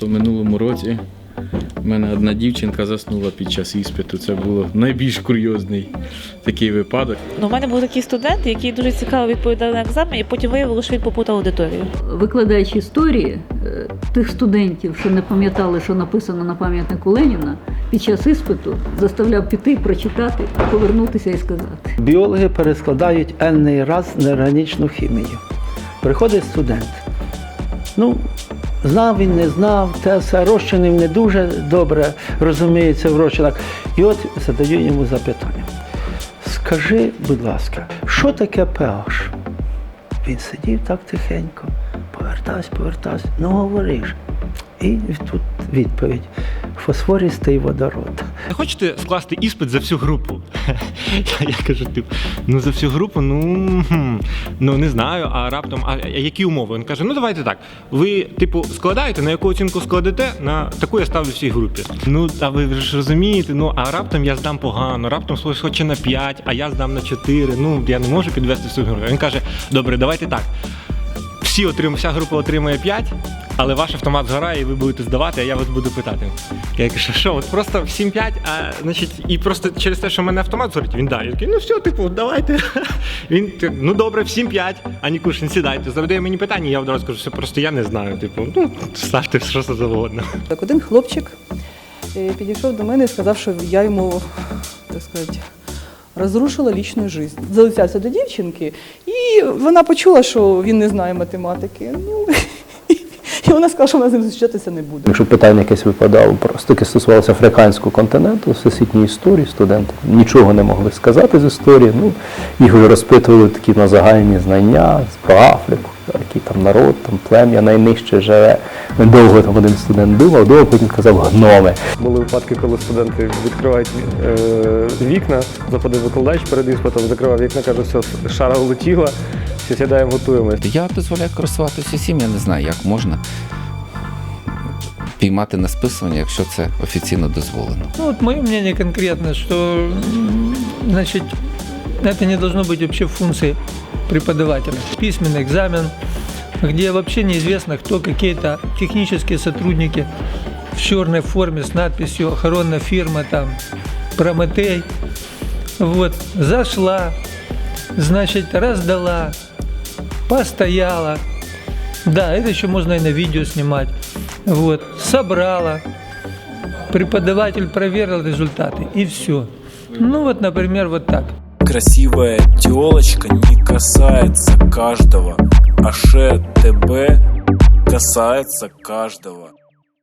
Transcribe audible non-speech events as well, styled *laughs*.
просто в минулому році в мене одна дівчинка заснула під час іспиту. Це було найбільш курйозний такий випадок. Ну, у мене був такий студент, який дуже цікаво відповідав на екзамен, і потім виявилося, що він попутав аудиторію. Викладач історії е, тих студентів, що не пам'ятали, що написано на пам'ятнику Леніна, під час іспиту заставляв піти, прочитати, повернутися і сказати. Біологи перескладають енний раз неорганічну хімію. Приходить студент. Ну, знав він, не знав, те все розчинив не дуже добре розуміється в розчинах. І от задаю йому запитання. Скажи, будь ласка, що таке pH? Він сидів так тихенько, повертався, повертався, ну говориш. І тут відповідь: фосфористий водород. Хочете скласти іспит за всю групу? *laughs* Я, кажу, типу, ну за всю групу, ну ну не знаю, а раптом, а які умови? Він каже: ну давайте так. Ви, типу, складаєте, на яку оцінку складете, на таку я ставлю всій групі. Ну, а ви ж розумієте, ну а раптом я здам погано, раптом хтось хоче на 5, а я здам на 4. Ну, я не можу підвести всю групу. Він каже: добре, давайте так. Всі отрим, вся група отримує 5, але ваш автомат згорає, і ви будете здавати, а я вас буду питати. Я кажу, що от просто всім 5, а значить, і просто через те, що в мене автомат згорить, він дає. Я такий, ну все, типу, давайте. *laughs* Він ну добре, всім 5, а Нікушин, сідайте. Задає мені питання, я одразу кажу, що просто я не знаю. Типу, ну ставте що завгодно. Так, один хлопчик е, підійшов до мене і сказав, що я йому, так сказати, розрушила лічну життя. Залицявся до дівчинки, і вона почула, що він не знає математики. Ну, *laughs* і вона сказала, що вона з ним зустрічатися не буде. Якщо питання якесь випадало, просто таке стосувалося африканського континенту, всесвітньої історії, студенти нічого не могли сказати з історії. Ну, їх розпитували такі на загальні знання про Африку, який там народ, там плем'я найнижче живе. Недовго там один студент думав, довго потім казав гноми. Були випадки, коли студенти відкривають е, вікна, заходив викладач перед іспитом, закривав вікна, каже, все, шара влетіла, всі сідаємо, готуємось. Я дозволяю користуватися усім, я не знаю, як можна піймати на списування, якщо це офіційно дозволено. Ну, вот мое мнение конкретно, что м, значит, это не должно быть вообще функцией преподавателя. Письменный экзамен, где вообще неизвестно, кто какие-то технические сотрудники в черной форме с надписью «Охоронная фирма», там, «Прометей». Вот, зашла, значит, раздала, постояла. Да, это еще можно и на видео снимать. Вот, собрала, преподаватель проверил результаты, и все. Ну вот, например, вот так. Красивая телочка не касается каждого, а ШТБ ТБ касается каждого.